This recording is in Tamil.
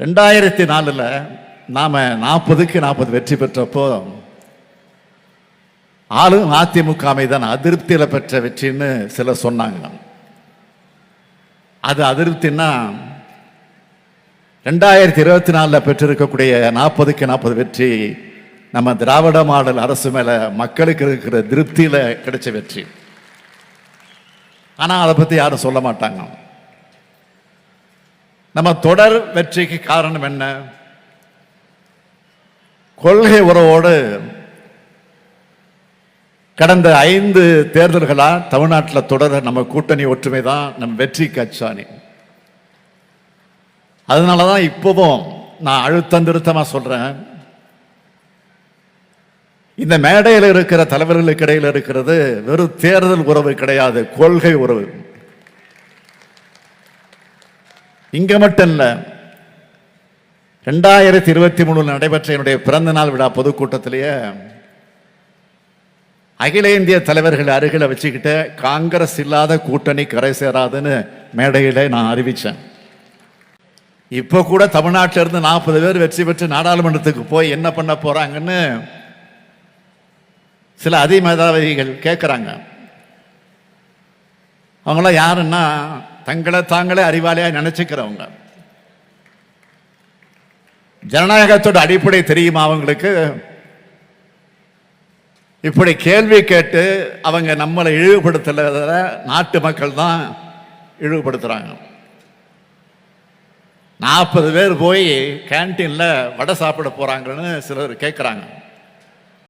ரெண்டாயிரத்தி நாலில் நாம் நாற்பதுக்கு நாற்பது வெற்றி பெற்றப்போ ஆளும் அதிமுக அமைதான் அதிருப்தியில் பெற்ற வெற்றின்னு சிலர் சொன்னாங்க. அது அதிருப்தின்னா ரெண்டாயிரத்தி இருபத்தி நாலில் பெற்றிருக்கக்கூடிய நாற்பதுக்கு நாற்பது வெற்றி நம்ம திராவிட மாடல் அரசு மேலே மக்களுக்கு இருக்கிற திருப்தியில் கிடைச்ச வெற்றி. ஆனால் அதை பற்றி யாரும் சொல்ல மாட்டாங்க. நம்ம தொடர் வெற்றிக்கு காரணம் என்ன? கொள்கை உறவோடு கடந்த ஐந்து தேர்தல்களா தமிழ்நாட்டில் தொடர நம்ம கூட்டணி ஒற்றுமை தான் நம்ம வெற்றி கச்சாணி அதனால தான் இப்போவும் நான் அழுத்தம் திருத்தமாக சொல்றேன். இந்த மேடையில் இருக்கிற தலைவர்களுக்கு இடையில் இருக்கிறது வெறும் தேர்தல் உறவு கிடையாது கொள்கை உறவு. இங்கே மட்டும் இல்லை ரெண்டாயிரத்தி இருபத்தி மூணில் நடைபெற்ற என்னுடைய பிறந்தநாள் விழா பொதுக்கூட்டத்திலேயே அகில இந்திய தலைவர்கள் அருகில் வச்சுக்கிட்டு காங்கிரஸ் இல்லாத கூட்டணி கரை சேராதுன்னு மேடையில் நான் அறிவித்தேன் இப்போ கூட தமிழ்நாட்டிலிருந்து நாற்பது பேர் வெற்றி பெற்று நாடாளுமன்றத்துக்கு போய் என்ன பண்ண போகிறாங்கன்னு சில அதிமேதாவிகள் கேட்குறாங்க அவங்களாம் யாருன்னா தங்களை தாங்களே அறிவாளியா நினைச்சுக்கிறவங்க. ஜனநாயகத்தோட அடிப்படை தெரியுமா அவங்களுக்கு? இப்படி கேள்வி கேட்டு அவங்க நம்மளை இழிவுபடுத்தல நாட்டு மக்கள் தான் இழிவுபடுத்துறாங்க. நாற்பது பேர் போய் கேன்டீன்ல வடை சாப்பிட போறாங்கன்னு சிலர் கேட்குறாங்க